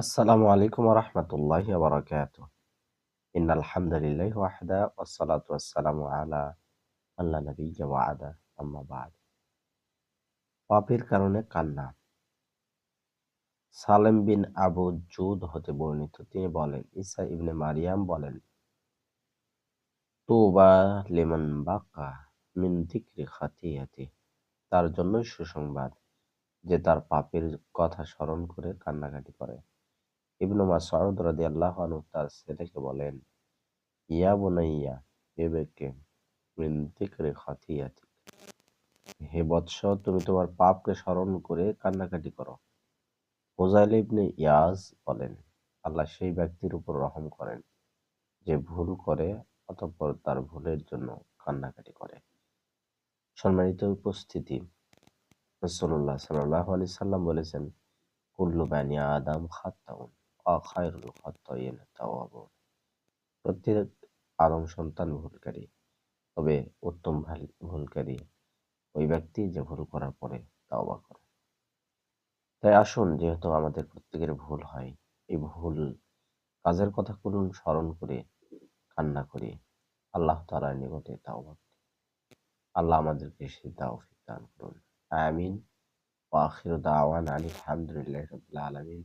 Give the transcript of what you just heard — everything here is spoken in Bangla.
আসসালামু আলাইকুম রহমতুল্লাহ বারকাত পাপের কারণে কান্না। সালেম বিন আবু জুদ হতে বর্ণিত, তিনি বলেন, ঈসা ইবনে মারিয়াম বলেন, তুবা লিমান মিন খাতিয়াতি। তার জন্যই সুসংবাদ যে তার পাপের কথা স্মরণ করে কান্নাকাটি করে। ইবনু মাসউদ রাদিয়াল্লাহু আনহু তার ছেলেকে বলেন, ইয়া বুনাইয়া বিবেকে মিন যিকরি খাতিয়াতিক, হে বৎস তুমি তোমার পাপকে স্মরণ করে কান্নাকাটি করো। হুজাইল ইবনে ইয়াজ বলেন, আল্লাহ সেই ব্যক্তির উপর রহম করেন, যে ভুল করে অতঃপর তার ভুলের জন্য কান্নাকাটি করে। সম্মানিত উপস্থিতি রসুল্লাহ সাল্লাহ আলি সাল্লাম বলেছেন, কুল্লু বানি আদম খাত্তাউন। প্রত্যেক আদম সন্তান ভুলকারী, তবে উত্তম ভুলকারী ওই ব্যক্তি যে ভুল করার পরে তাওবা করে। তাই আসুন, যেহেতু আমাদের প্রত্যেকের ভুল হয়, এই ভুল কাজের কথা করুন স্মরণ করে, কান্না করি, আল্লাহ তালার নিকটে তাওবা আল্লাহ আমাদেরকে সেই তাওফিক দান করুন। আমিন। ওয়াখির দাওয়ান আলী আলহামদুলিল্লাহ রবিল আলমিন।